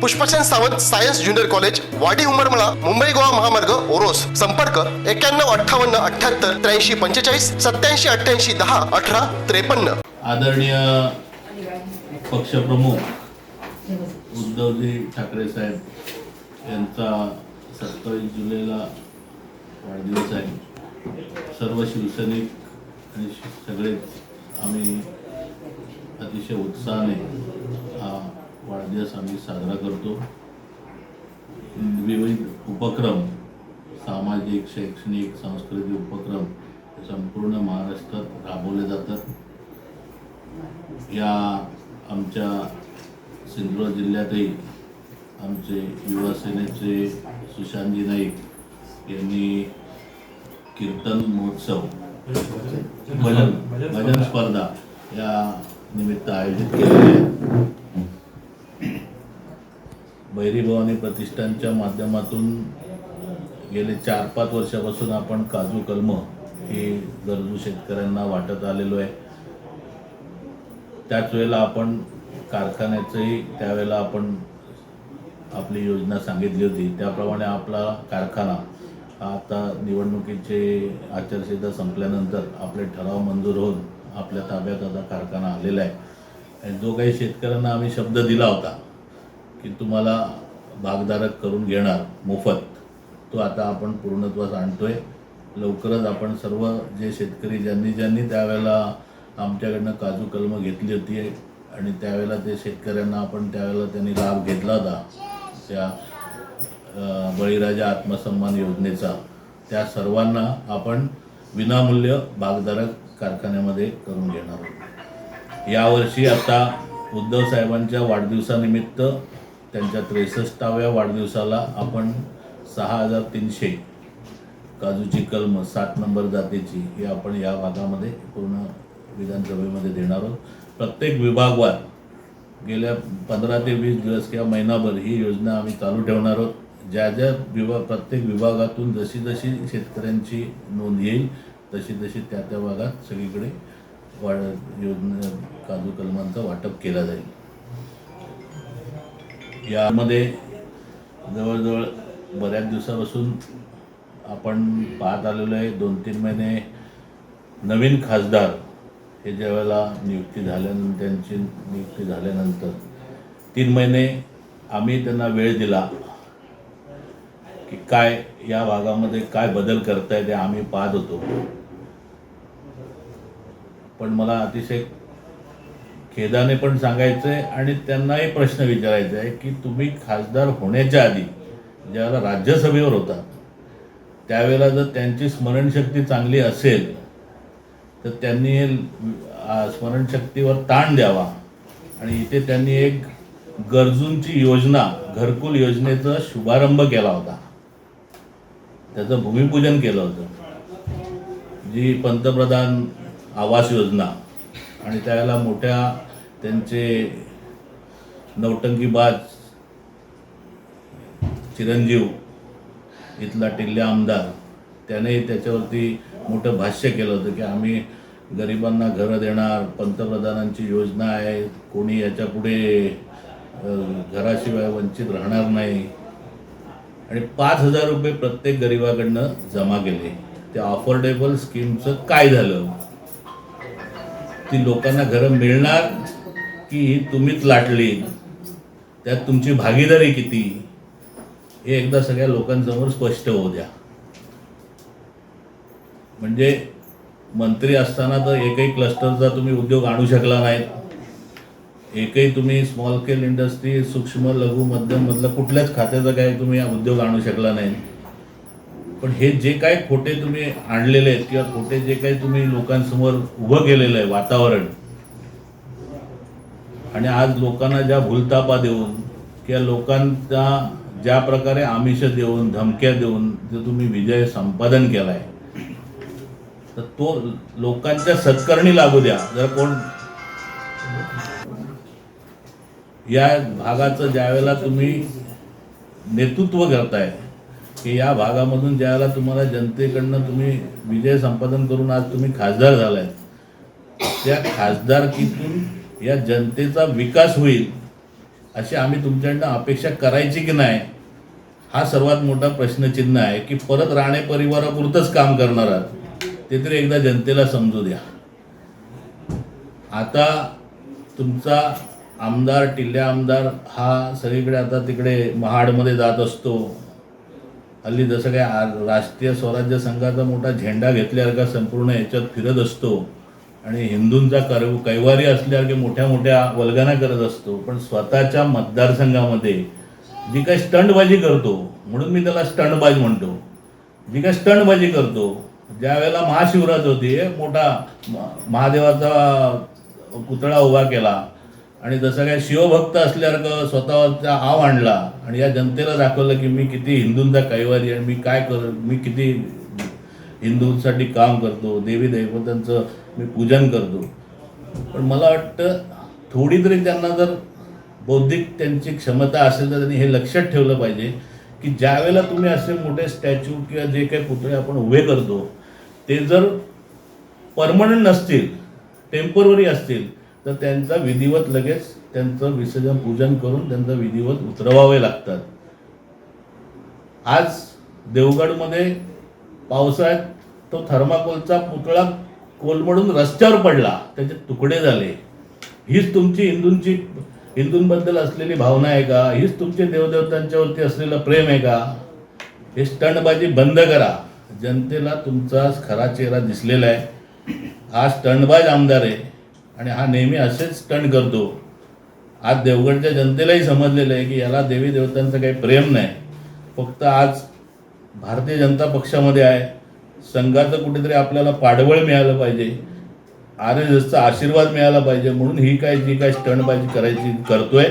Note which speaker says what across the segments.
Speaker 1: Pushpachand Sawant science junior college Wadi Umarmala Mumbai Goa महामार्ग ओरोस. संपर्क एक्क्याण्णव अठ्ठावन्न अठ्ठ्याहत्तर त्र्याऐंशी पंचेचाळीस सत्याऐंशी अठ्ठ्याऐंशी दहा अठरा त्रेपन्न.
Speaker 2: आदरणीय पक्षप्रमुख उद्धवजी ठाकरे साहेब यांचा सत्तावीस जुलैला वाढदिवस आहे. सर्व शिवसैनिक आणि सगळेच आम्ही अतिशय उत्साहाने हा वाढदिवस आम्ही साजरा करतो. विविध उपक्रम सामाजिक शैक्षणिक सांस्कृतिक उपक्रम हे संपूर्ण महाराष्ट्रात राबवले जातात. या आमच्या सिंधुदुर्ग जिल्ह्यातही आमचे युवा सेनेचे सुशांतजी नाईक यांनी कीर्तन महोत्सव भजन भजन स्पर्धा. या निमित्त आयोजित केलेले आहे. भैरी भवानी प्रतिष्ठानच्या माध्यमातून गेले चार पाच वर्षापासून आपण काजू कलम हे गरजू शेतकऱ्यांना वाटत आलेलो आहे. त्याच वेळेला आपण कारखान्याचंही त्यावेळेला आपण आपली योजना सांगितली होती. त्याप्रमाणे आपला कारखाना हा आता निवडणुकीचे आचारसंहिता संपल्यानंतर आपले ठराव मंजूर होऊन आपल्या ताब्यात आता कारखाना आलेला आहे. आणि जो काही शेतकऱ्यांना आम्ही शब्द दिला होता की तुम्हाला भागधारक करून घेणार मोफत. तो आता आपण पूर्णत्वास आणतोय. लवकरच आपण सर्व जे शेतकरी ज्यांनी ज्यांनी त्यावेळेला आमच्याकडनं काजू कलमं घेतली होती आणि त्यावेळेला ते शेतकऱ्यांना आपण त्यावेळेला त्यांनी लाभ घेतला होता त्या बळीराजा आत्मसन्मान योजनेचा त्या सर्वांना आपण विनामूल्य भागधारक कारखान्यामध्ये करून घेणार आहोत. यावर्षी आता उद्धव साहेबांच्या वाढदिवसानिमित्त त्यांच्या त्रेसष्टाव्या वाढदिवसाला आपण सहा हजार तीनशे काजूची कलम सात नंबर जातीची ही आपण या भागामध्ये पूर्ण विधानसभेमध्ये देणार आहोत. प्रत्येक विभागवार गेल्या पंधरा ते वीस दिवस किंवा महिनाभर ही योजना आम्ही चालू ठेवणार आहोत. ज्या ज्या विभाग प्रत्येक विभागातून जशी जशी शेतकऱ्यांची नोंद येईल तशी तशी त्या त्या भागात सगळीकडे वाढ योजना काजू कलमांचं वाटप केलं जाईल. यामध्ये जवळजवळ बऱ्याच दिवसापासून आपण पाहत आलेलो आहे दोन तीन महिने नवीन खासदार हे ज्यावेळेला नियुक्ती झाल्यानंतर त्यांची नियुक्ती झाल्यानंतर तीन महिने आम्ही त्यांना वेळ दिला की काय या भागामध्ये काय बदल करताय ते आम्ही पाहत होतो. पण मला अतिशय खेदाने पण सांगायचं आहे आणि त्यांनाही प्रश्न विचारायचा आहे की तुम्ही खासदार होण्याच्या आधी ज्यावेळेला राज्यसभेवर होता त्यावेळेला जर त्यांची स्मरणशक्ती चांगली असेल तर त्यांनी हे स्मरणशक्तीवर ताण द्यावा. आणि इथे त्यांनी एक गरजूंची योजना घरकुल योजनेचा शुभारंभ केला होता. त्याचं भूमिपूजन केलं होतं. जी पंतप्रधान आवास योजना आणि त्यावेळेला मोठ्या त्यांचे नौटंकीबाज चिरंजीव इथला टिल्ले आमदार त्याने त्याच्यावरती मोठं भाष्य केलं होतं की आम्ही गरिबांना घरं देणार पंतप्रधानांची योजना आहे कोणी याच्यापुढे घराशिवाय वंचित राहणार नाही. आणि पाच हजार रुपये प्रत्येक गरिबाकडनं जमा केले. त्या अफोर्डेबल स्कीमचं काय झालं? ती लोकांना घरं मिळणार की ही तुम्हीच लाटली? त्यात तुमची भागीदारी किती? हे एकदा सगळ्या लोकांसमोर स्पष्ट होऊ द्या. म्हणजे मंत्री असताना तर एकही क्लस्टरचा तुम्ही उद्योग आणू शकला नाहीत. एकही तुम्ही स्मॉल स्केल इंडस्ट्री सूक्ष्म लघु मध्यम मधलं कुठल्याच खात्याचा काही तुम्ही उद्योग आणू शकला नाही पण हे जे काय खोटे तुम्ही आणलेले आहेत किंवा खोटे जे काही तुम्ही लोकांसमोर उभं केलेलं आहे वातावरण आणि आज लोकांना ज्या भूलतापा देऊन किंवा लोकांचा ज्या प्रकारे आमिष देऊन धमक्या देऊन जर तुम्ही विजय संपादन केलाय तर तो लोकांच्या सत्कारणी लागू द्या. जर कोण या भागाचं ज्यावेळेला तुम्ही नेतृत्व करताय की या भागामधून ज्यावेळेला तुम्हाला जनतेकडनं तुम्ही विजय संपादन करून आज तुम्ही खासदार झालाय त्या खासदारकीतून या जनतेचा विकास होईल अशी आम्ही तुमच्याकडनं अपेक्षा करायची की नाही हा सर्वात मोठा प्रश्नचिन्ह आहे की परत राणे परिवारापुरतंच काम करणार आहात ते तरी एकदा जनतेला समजू द्या. आता तुमचा आमदार टिल्ल्या आमदार हा सगळीकडे आता तिकडे महाडमध्ये जात असतो. हल्ली जसं काय आ- राष्ट्रीय स्वराज्य संघाचा मोठा झेंडा घेतल्यासारखा संपूर्ण याच्यात फिरत असतो. आणि हिंदूंचा कर कैवारी असल्यासारखे मोठ्या मोठ्या वल्गना करत असतो. पण स्वतःच्या मतदारसंघामध्ये जी काही स्टंटबाजी करतो म्हणून मी त्याला स्टंटबाज म्हणतो. जी काही स्टंटबाजी करतो ज्या वेळेला महाशिवरात होती मोठा महादेवाचा पुतळा उभा केला आणि जसं काय शिवभक्त असल्यासारखं स्वतःचा आव आणला आणि या जनतेला दाखवलं की मी किती हिंदूंचा कैवारी आणि मी काय कर मी किती हिंदूंसाठी काम करतो देवी देवतांचं मी पूजन करतो. पण मला वाटतं थोडी तरी त्यांना जर बौद्धिक त्यांची क्षमता असेल तर त्यांनी हे लक्षात ठेवलं पाहिजे की ज्यावेळेला तुम्ही असे मोठे स्टॅच्यू किंवा जे काही पुतळे आपण उभे करतो ते जर परमनंट नसतील टेंपररी असतील तर त्यांचा विधिवत लगेच त्यांचं विसर्जन पूजन करून त्यांचं विधिवत उतरवावे लागतात. आज देवगडमध्ये पावसाळ्यात तो थर्माकोलचा पुतळा कोलमडून रस्त्यावर पडला. त्याचे तुकडे झाले. हीच तुमची हिंदूंची हिंदूंबद्दल असलेली भावना आहे का? हीच तुमचे देवदेवतांच्यावरती असलेलं प्रेम आहे का? हे स्टंटबाजी बंद करा. जनतेला तुमचा खरा चेहरा दिसलेला आहे. हा स्टंटबाज आमदार आहे. आणि हा नेहमी असेच स्टंट करतो. आज देवगडच्या जनतेलाही समजलेलं आहे की याला देवी देवतांचं काही प्रेम नाही. फक्त आज भारतीय जनता पक्षामध्ये आहे. संघाचं कुठेतरी आपल्याला पाठबळ मिळालं पाहिजे. आर एस एसचा आशीर्वाद मिळाला पाहिजे म्हणून ही काय जी काय स्टंटबाजी करायची करतोय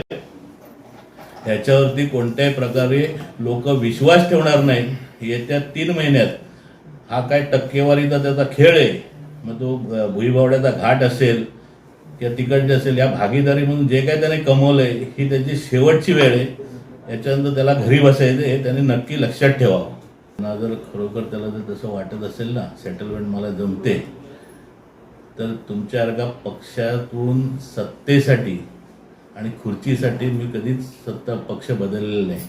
Speaker 2: ह्याच्यावरती कोणत्याही प्रकारे लोक विश्वास ठेवणार नाही येत्या तीन महिन्यात हा काय टक्केवारीचा त्याचा खेळ आहे. मग तो भुईभावड्याचा घाट असेल किंवा तिकडचे असेल या भागीदारी म्हणून जे काय त्याने कमवलंय ही त्याची शेवटची वेळ आहे. याच्यानंतर त्याला घरी बसायचं हे त्याने नक्की लक्षात ठेवावं. ना जर खरोखर त्याला जर तसं वाटत असेल ना सेटलमेंट मला जमते तर तुमच्यासारखा पक्षातून सत्तेसाठी आणि खुर्चीसाठी मी कधीच सत्ता पक्ष बदललेला नाही.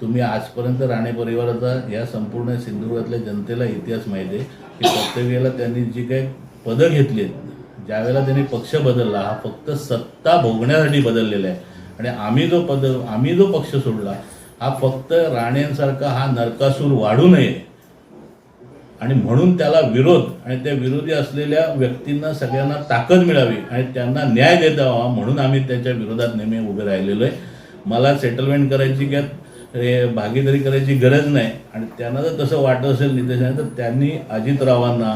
Speaker 2: तुम्ही आजपर्यंत राणे परिवाराचा या संपूर्ण सिंधुदुर्गातल्या जनतेला इतिहास माहिती आहे की प्रत्येक वेळेला त्यांनी जी काही पदं घेतली आहेत वेळेला त्यांनी पक्ष बदलला हा फक्त सत्ता भोगण्यासाठी बदललेला आहे. आणि आम्ही जो पद आम्ही जो पक्ष सोडला हा फक्त राणेंसारखा हा नरकासूर वाढू नये. आणि म्हणून त्याला विरोध आणि त्या विरोधी असलेल्या व्यक्तींना सगळ्यांना ताकद मिळावी आणि त्यांना न्याय देता व्हावा म्हणून आम्ही त्याच्या विरोधात नेहमी उभे राहिलेलो आहे. मला सेटलमेंट करायची किंवा भागीदारी करायची गरज नाही. आणि त्यांना जर तसं वाटत असेल नितेशाने तर त्यांनी अजितरावांना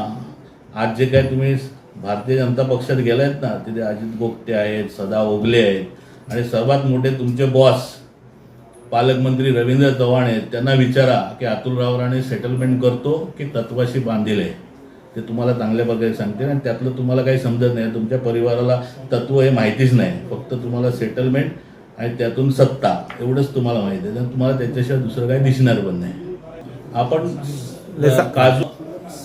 Speaker 2: आज जे काय तुम्ही भारतीय जनता पक्षात गेलायत ना तिथे अजित गोपते आहेत सदा ओगले आहेत. आणि सर्वात मोठे तुमचे बॉस पालकमंत्री रवींद्र चव्हाण आहेत. त्यांना विचारा की अतुल राणे सेटलमेंट करतो की तत्वाशी बांधील आहे ते तुम्हाला चांगल्या प्रकारे सांगते आणि त्यातलं तुम्हाला काही समजत नाही. तुमच्या परिवाराला तत्व हे माहितीच नाही. फक्त तुम्हाला सेटलमेंट आणि त्यातून सत्ता एवढंच तुम्हाला माहिती आहे. तर तुम्हाला त्याच्याशिवाय दुसरं काही दिसणार पण नाही. आपण काजू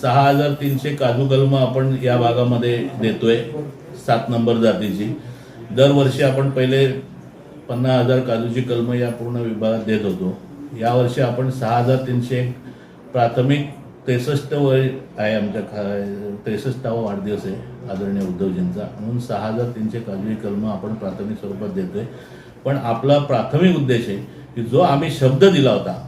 Speaker 2: सहा हजार तीनशे काजू कलम आपण या भागामध्ये देतोय सात नंबर जातीची. दरवर्षी आपण पहिले पन्नास हजार काजूची कलमं या पूर्ण विभागात देत होतो. यावर्षी आपण सहा हजार तीनशे एक प्राथमिक त्रेसष्ट वय आहे आमच्या खा त्रेसष्टावा वाढदिवस आहे आदरणीय उद्धवजींचा. म्हणून सहा हजार तीनशे काजूची कलमं आपण प्राथमिक स्वरूपात देतोय. पण आपला प्राथमिक उद्देश आहे की जो आम्ही शब्द दिला होता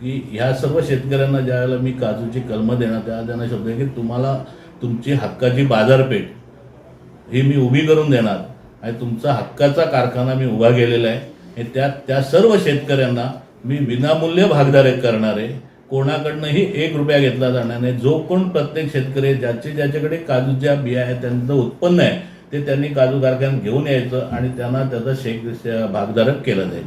Speaker 2: की ह्या सर्व शेतकऱ्यांना ज्यावेळेला मी काजूची कलमं देणार त्या त्यांना शब्द आहे की तुम्हाला तुमची हक्काची बाजारपेठ ही मी उभी करून देणार आणि तुमचा हक्काचा कारखाना मी उभा केलेला आहे. हे त्या त्या सर्व शेतकऱ्यांना मी विनामूल्य भागधारक करणार आहे. कोणाकडनंही एक रुपया घेतला जाणार नाही. जो कोण प्रत्येक शेतकरी आहे, ज्याचे ज्याच्याकडे काजूच्या बिया आहेत त्यांचं उत्पन्न आहे ते त्यांनी काजू कारखान्यात घेऊन यायचं आणि त्यांना त्याचा शेक भागधारक केलं जाईल.